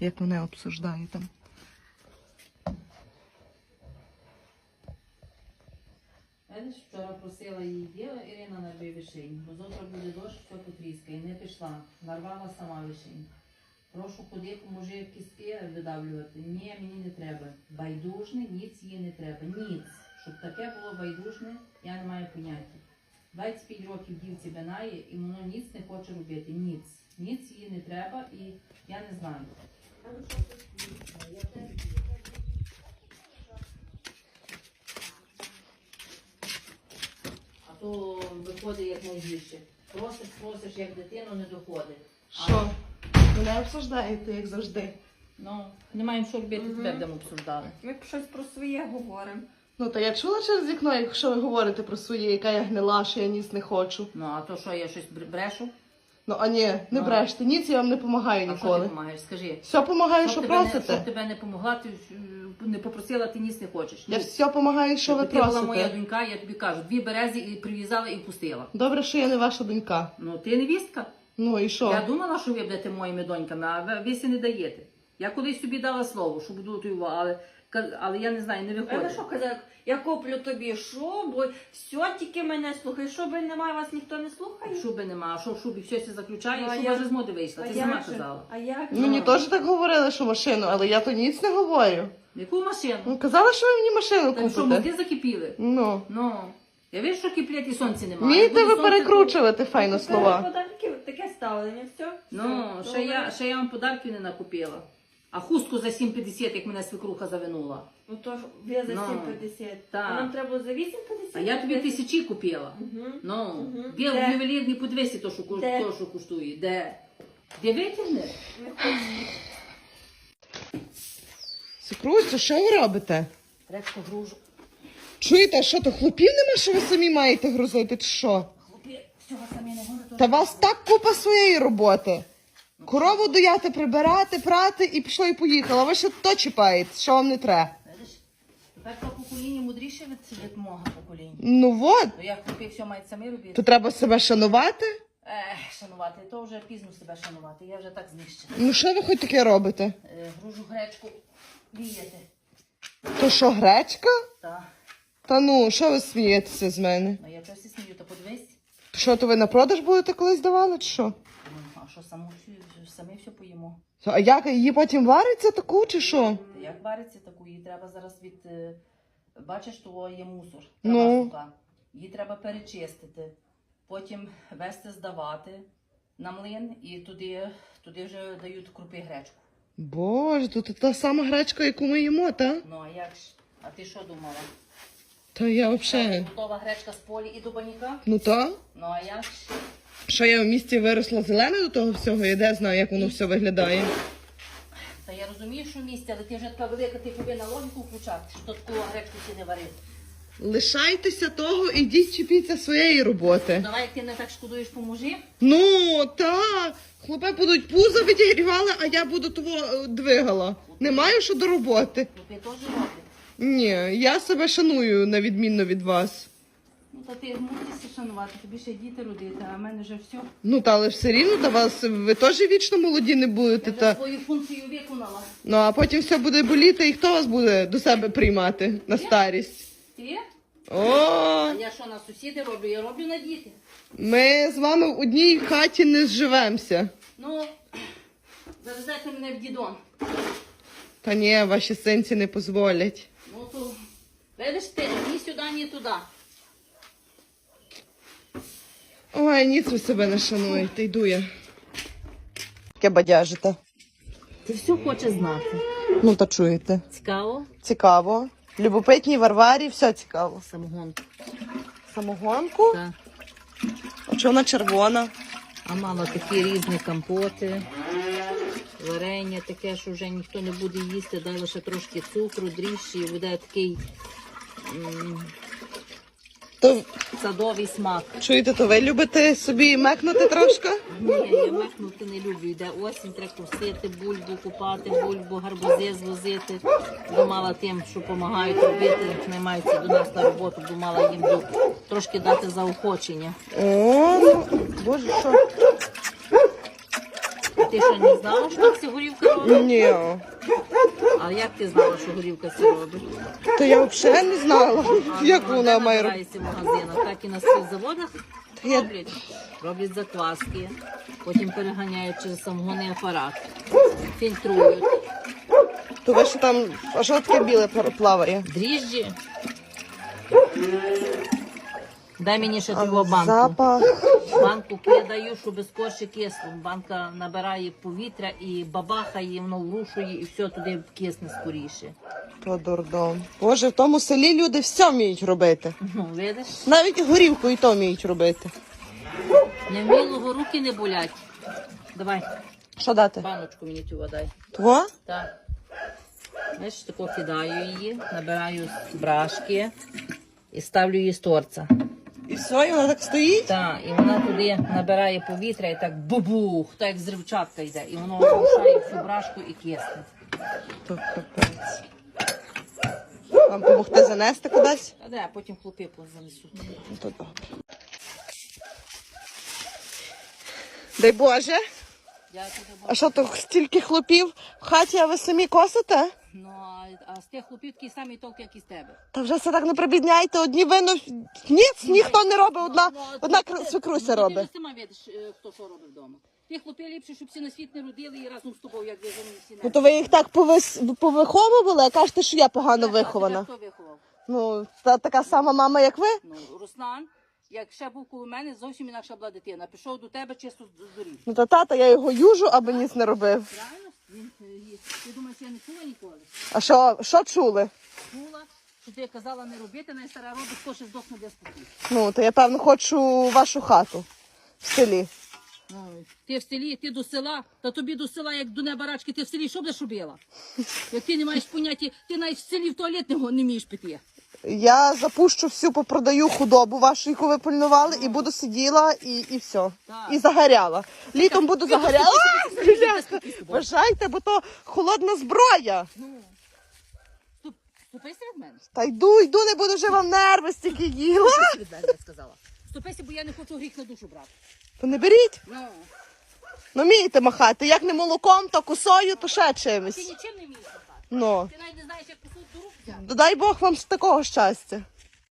Як мене обсуждає там. Вчора просила її діла Ірина нарви вишень, бо завтра буде дощ, все потріскає. Не пішла, нарвала сама вишень. Прошу ходи, поможи кістки видавлювати. Ні, мені не треба. Байдужне, ніц їй не треба. Ніц. Щоб таке було байдужне, я не маю поняття. 25 років дівці минає, і воно ніц не хоче робити. Ніц. Ніц їй не треба, і я не знаю. А то виходить як найгірше. Просиш, просиш, як дитину не доходить. Що? Мене обсуждаєте, як завжди. Ну, не маємо що робити, тебе будемо обсуждали. Ми щось про своє говоримо. Ну, та я чула через вікно, якщо ви говорите про своє, яка я гнила, що я ніс не хочу. Ну, а то що, я щось бр- брешу? Ну, а ні, не Ну. бреште, ніц я вам не допомагаю А що ніколи. ти допомагаєш? Скажи. Все допомагаю, що тебе не, просите. щоб тебе не помогла, ти е, не попросила, ти ніс не хочеш. Я все допомагаю, що ви ти була моя просите. донька, я тобі кажу, дві берези і прив'язала і пустила. Добре, що я не ваша донька. Ну, ти невістка. Ну і що? Я думала, що ви будете моїми доньками, а ви, ви сі не даєте. Я колись собі дала слово, що буду тою, але, але я не знаю, не А ви виходить. що казав? Я куплю тобі шубу, все тільки мене слухай. Шуби немає, вас ніхто не слухає. Шуби нема, а що в шубі все це заключає, Ну, а шуба я- вже з моди вийшла, ти сама казала. А як? же? Мені теж так говорили, що машину, але я то ніц не говорю. Яку машину? Ну, казали, що ви мені машину Так що, купите. мозги закипіли? Ну. Ну, я вижу, що киплять і сонця немає. Вмієте ви перекручувати файно слова. Подарки, таке ставлення, все. Ну, ще я, ще я вам подарків не накупила. А хустку за 7,50, як мене свекруха завинула. Ну то ж ви за Ну, 7,50. так. А нам треба за 8,50? А я тобі тисячі купила. Ну, Мгм. біл Де? ювелірний по 200 то, що, ку- Де? то, що коштує. Де? Де витягне? Сикруцю, що ви робите? Речко гружу. Чуєте, що то хлопів нема, що ви самі маєте грузити, чи що? Хлопці, всього самі не можу. Та вас так купа своєї роботи. Корову дояти, прибирати, прати і пішло і поїхало. Ви ще то чіпаєте, що вам не треба. Видиш? Тепер то покоління мудріше від, від мого покоління. Ну от, Ну як хлопці все мають самі робити. то треба себе шанувати. Ех, шанувати, то вже пізно себе шанувати. Я вже так знищена. Ну що ви хоч таке робите? Е, гружу гречку віяти. То що, гречка? Та. Та ну, що ви смієтеся з мене? Ну я щось і смію, то подивись. Що, то ви на продаж будете колись давали, чи що? Ну, а що саму всю, самі все поїмо. А як її потім вариться таку, чи що? Як вариться таку, її треба зараз від. е, Бачиш, то є мусор. Ну. Сука. Її треба перечистити, потім вести здавати на млин і туди, туди вже дають крупи гречку. Боже, то та сама гречка, яку ми їмо, та? Ну а як ж? А ти що думала? Та я взагалі. Готова гречка з полі і до баніка? Ну та? Ну а як ж? Що я в місті виросла зелена до того всього, я де знаю, як воно все виглядає. Та я розумію, що в місті, але ти вже така велика, ти повинна логіку включати, що таку гречку ти не варити. Лишайтеся того, ідіть чіпіться своєї роботи. Давай, як ти не так шкодуєш, поможи. Ну, так. Хлопи будуть пузо відігрівали, а я буду того е, двигала. Не маю що до роботи. Крупи теж роблять. Ні, я себе шаную на відмінно від вас. Та ти мусишся шанувати, тобі ще діти родити, а в мене вже все. Ну, та але все рівно та вас ви теж вічно молоді не Я будете. вже Та... свою функцію виконала. Ну а потім все буде боліти, і хто вас буде до себе приймати на старість? Ти? О, А я що на сусіди роблю? Я роблю на діти. ми з вами в одній хаті не зживемося. Ну, завезете мене в дідон. Та ні, ваші синці не дозволять. Ну то, видиш ти, ні сюди, ні туди. Ой, ніц ви себе не шануєте, йду я. Таке бадяжите. Ти все хочеш знати. Ну, та чуєте. Цікаво? Цікаво. Любопитній Варварі все цікаво. Самогонку. Самогонку? Так. А чого вона червона? А мама такі різні компоти, варення таке, що вже ніхто не буде їсти, дай лише трошки цукру, дріжджі, і буде такий м, То садовий смак. чуєте, то ви любите собі мекнути трошки? Ні, я махнути не люблю. Йде осінь, треба кусити, бульбу купати, бульбу, гарбузи звозити. Думала тим, що допомагають робити, наймаються до нас на роботу, думала їм трошки дати заохочення. О, ну, боже, що? Ти що не знала, що так горівка робить? Ні. А як ти знала, що горівка це робить? То я взагалі не знала, А як ну, вона має робити. в магазинах, так і на спецзаводах я- роблять. Роблять закваски, потім переганяють через самогонний апарат, фільтрують. То ви що там, а що таке біле пар- плаває? Дріжджі. Дай мені ще А, цього банку. Запах. Банку кидаю, щоб скорше кисло. Банка набирає повітря і бабахає, воно врушує, і все туди кисне скоріше. То дурдом. Боже, в тому селі люди все вміють робити. Ну, видиш? Навіть горівку і то вміють робити. Невмілого руки не болять. Давай, Що дати? баночку мені цю дай. Того? Так. Знаєш, тако кидаю її, набираю з брашки і ставлю її з торця. І все, і вона так стоїть? Так, і вона туди набирає повітря і так бубух, так як зривчатка йде, і воно рушає всю брашку і кисне. То капець. Вам допомогти занести кудись? А де, потім хлопи занесуть. Ну, То добре. Дай Боже. Тебе А що то стільки хлопів в хаті, а ви самі косите? Ну, а, а з тих хлопів такий самий толк, як і з тебе. Та вже все так не прибідняйте, одні вино. Ніц, ніхто не робить, одна, Ну, ну, одна кр- свекруся робить. Ти ж сама видиш, е, хто що робить вдома. Ті хлопи ліпше, щоб всі на світ не родили і разом з тобою, як вижені всі Ну то ви їх так повис- повиховували, а кажете, що я погано вихована. Хто виховав? Ну, та така сама мама, як ви. Ну, Руслан, як ще був коло мене, зовсім інакша була дитина. Пішов до тебе чисто з. Ну та тата, я його южу, аби ніц не робив. Правильно? Він, е, є. Ти думаєш, я не чула ніколи? А що, що чули? Чула, що ти казала не робити, найстара робить, хто ще здохне без спокій. Ну, то я певно хочу вашу хату в селі. Ну, ти в селі, ти до села, та тобі до села, як до неба рачки, ти в селі що будеш робила? Як ти не маєш поняття, ти навіть в селі в туалет не, го- не вмієш піти. Я запущу всю, попродаю худобу вашу, яку ви пильнували, і буду сиділа і, і все. Так. І загоряла. Літом буду загоряла. Вважайте, бо то холодна зброя. Ну, ступися від мене. Та йду, йду, не буду вже вам нерви стільки їла. Ступися від мене, я сказала. Ступися, бо я не хочу гріх на душу брати. То не беріть. Ну, Ну вмієте махати. Як не молоком, то косою, то ще ти чимось. нічим не вмієш махати. Ну. Ти навіть не знаєш, як рук взяти. Дай Бог вам такого щастя.